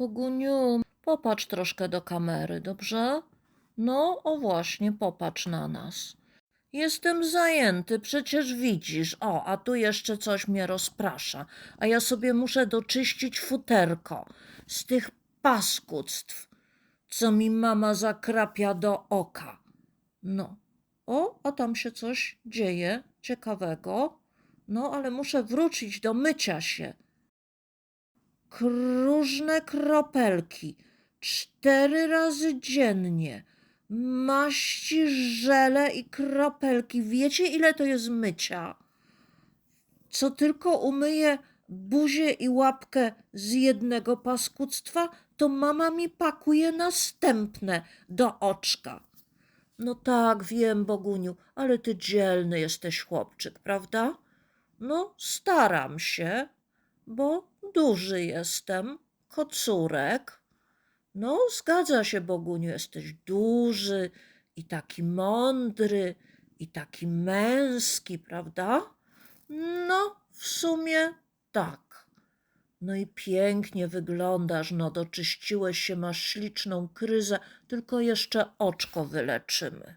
Boguniu, popatrz troszkę do kamery, dobrze? No, o właśnie, popatrz na nas. Jestem zajęty, przecież widzisz. O, a tu jeszcze coś mnie rozprasza. A ja sobie muszę doczyścić futerko z tych paskudztw, co mi mama zakrapia do oka. No. O, a tam się coś dzieje ciekawego. No, ale muszę wrócić do mycia się. Różne kropelki. Cztery razy dziennie. Maści, żele i kropelki. Wiecie, ile to jest mycia? Co tylko umyję buzię i łapkę z jednego paskudztwa, to mama mi pakuje następne do oczka. No tak, wiem, Boguniu, ale ty dzielny jesteś chłopczyk, prawda? No, staram się, bo duży jestem, kocurek. No, zgadza się, Boguniu, jesteś duży i taki mądry i taki męski, prawda? No, w sumie tak. No i pięknie wyglądasz, no doczyściłeś się, masz śliczną kryzę, tylko jeszcze oczko wyleczymy.